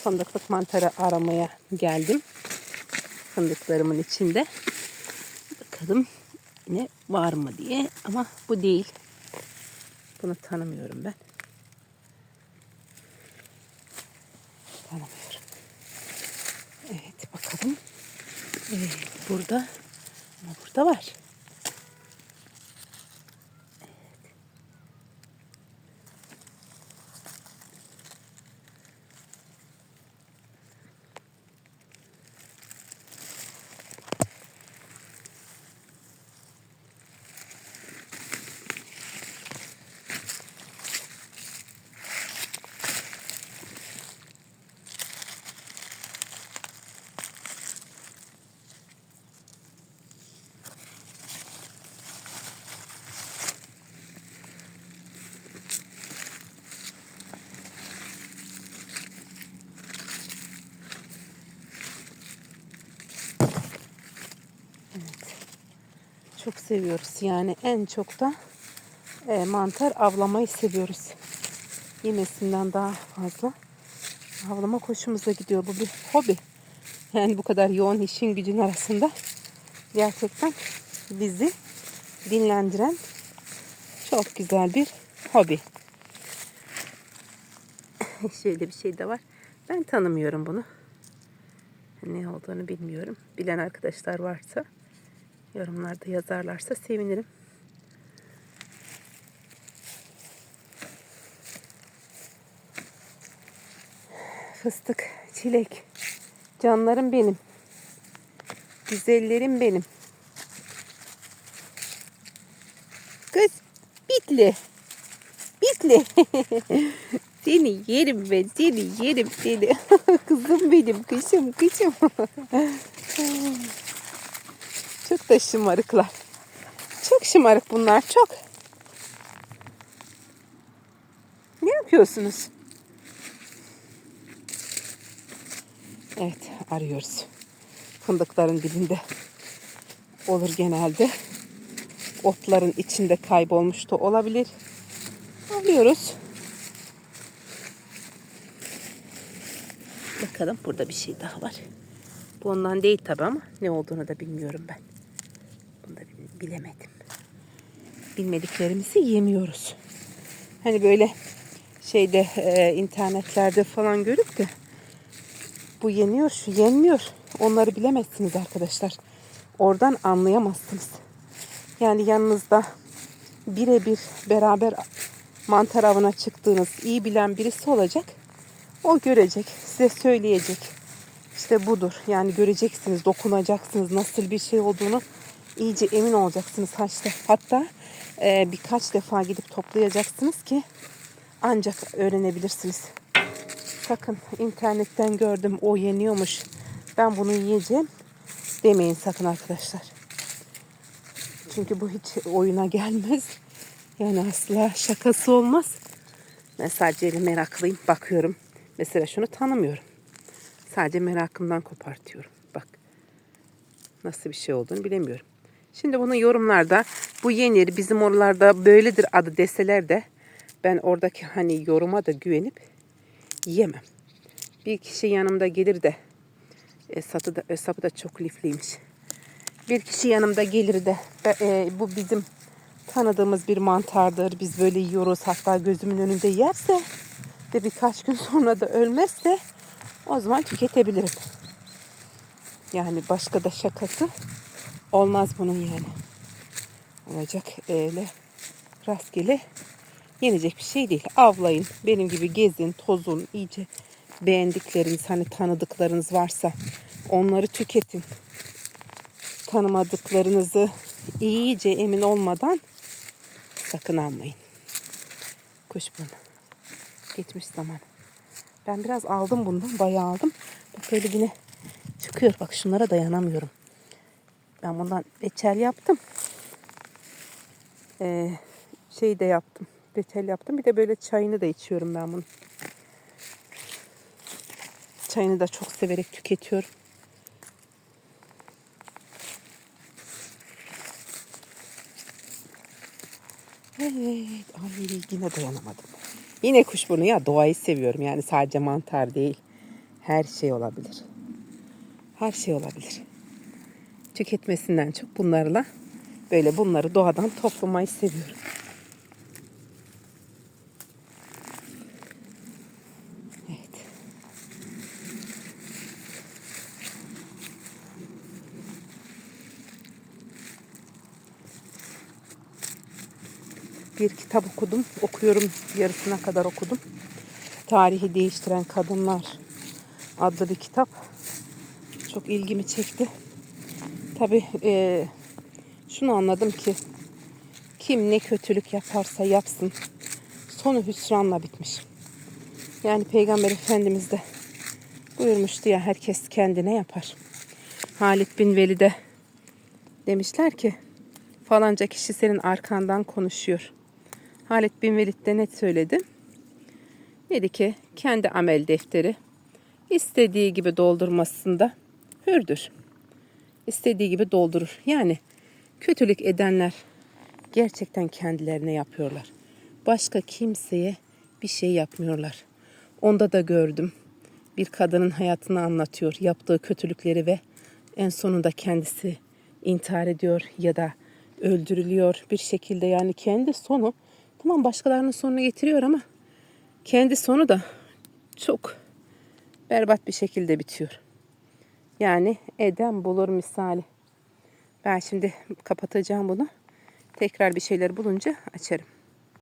fındıklık mantarı aramaya geldim. Fındıklarımın içinde. Bakalım ne var mı diye ama bu değil. Bunu tanımıyorum ben. Tanımıyorum. Evet bakalım. Evet burada ama burada var. Çok seviyoruz. Yani en çok da e, mantar avlamayı seviyoruz. Yemesinden daha fazla. Avlama hoşumuza gidiyor. Bu bir hobi. Yani bu kadar yoğun işin gücün arasında gerçekten bizi dinlendiren çok güzel bir hobi. Şöyle bir şey de var. Ben tanımıyorum bunu. Ne olduğunu bilmiyorum. Bilen arkadaşlar varsa yorumlarda yazarlarsa sevinirim. Fıstık, çilek, canlarım benim. Güzellerim benim. Kız, bitli. Bitli. seni yerim ben, seni yerim seni. Kızım benim, kışım, kışım. Çok da şımarıklar. Çok şımarık bunlar çok. Ne yapıyorsunuz? Evet arıyoruz. Fındıkların dibinde olur genelde. Otların içinde kaybolmuş da olabilir. Arıyoruz. Bakalım burada bir şey daha var. Bu ondan değil tabi ama ne olduğunu da bilmiyorum ben. Da bilemedim. Bilmediklerimizi yemiyoruz. Hani böyle şeyde e, internetlerde falan görüp de bu yeniyor, şu yenmiyor. Onları bilemezsiniz arkadaşlar. Oradan anlayamazsınız. Yani yanınızda birebir beraber mantar avına çıktığınız iyi bilen birisi olacak. O görecek, size söyleyecek. İşte budur. Yani göreceksiniz, dokunacaksınız nasıl bir şey olduğunu iyice emin olacaksınız hatta. Hatta e, birkaç defa gidip toplayacaksınız ki ancak öğrenebilirsiniz. Sakın internetten gördüm o yeniyormuş. Ben bunu yiyeceğim demeyin sakın arkadaşlar. Çünkü bu hiç oyuna gelmez. Yani asla şakası olmaz. Ben sadece meraklıyım. Bakıyorum. Mesela şunu tanımıyorum. Sadece merakımdan kopartıyorum. Bak. Nasıl bir şey olduğunu bilemiyorum. Şimdi bunu yorumlarda bu yenir bizim oralarda böyledir adı deseler de ben oradaki hani yoruma da güvenip yemem. Bir kişi yanımda gelir de e, satı da, e, sapı da çok lifliymiş. Bir kişi yanımda gelir de e, bu bizim tanıdığımız bir mantardır. Biz böyle yiyoruz hatta gözümün önünde yerse ve birkaç gün sonra da ölmezse o zaman tüketebilirim. Yani başka da şakası olmaz bunun yani. Olacak öyle rastgele yenecek bir şey değil. Avlayın. Benim gibi gezin, tozun, iyice beğendikleriniz, hani tanıdıklarınız varsa onları tüketin. Tanımadıklarınızı iyice emin olmadan sakın almayın. Kuşburnu. Geçmiş zaman. Ben biraz aldım bundan. Bayağı aldım. Bak böyle yine çıkıyor. Bak şunlara dayanamıyorum. Ben bundan reçel yaptım. Ee, şey de yaptım. Reçel yaptım. Bir de böyle çayını da içiyorum ben bunu. Çayını da çok severek tüketiyorum. Evet. Ay yine dayanamadım. Yine kuşburnu ya doğayı seviyorum. Yani sadece mantar değil. her şey olabilir. Her şey olabilir. Tüketmesinden çok bunlarla böyle bunları doğadan toplamayı seviyorum. Evet. Bir kitap okudum. Okuyorum. Yarısına kadar okudum. Tarihi Değiştiren Kadınlar adlı bir kitap. Çok ilgimi çekti. Tabii eee, şunu anladım ki kim ne kötülük yaparsa yapsın sonu hüsranla bitmiş. Yani Peygamber Efendimiz de buyurmuştu ya herkes kendine yapar. Halit bin Velid'e demişler ki falanca kişi senin arkandan konuşuyor. Halit bin Velid de ne söyledi? Dedi ki kendi amel defteri istediği gibi doldurmasında hürdür. İstediği gibi doldurur. Yani kötülük edenler gerçekten kendilerine yapıyorlar. Başka kimseye bir şey yapmıyorlar. Onda da gördüm. Bir kadının hayatını anlatıyor. Yaptığı kötülükleri ve en sonunda kendisi intihar ediyor ya da öldürülüyor bir şekilde. Yani kendi sonu tamam başkalarının sonunu getiriyor ama kendi sonu da çok berbat bir şekilde bitiyor. Yani eden bulur misali. Ben şimdi kapatacağım bunu. Tekrar bir şeyler bulunca açarım.